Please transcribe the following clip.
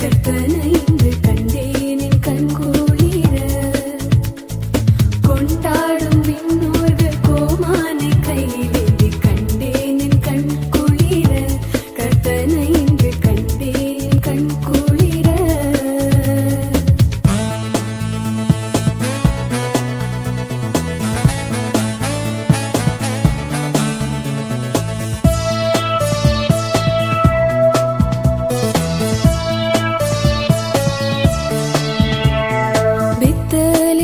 கற்பனை கண்டேனின் கண் கூடிட கொண்டா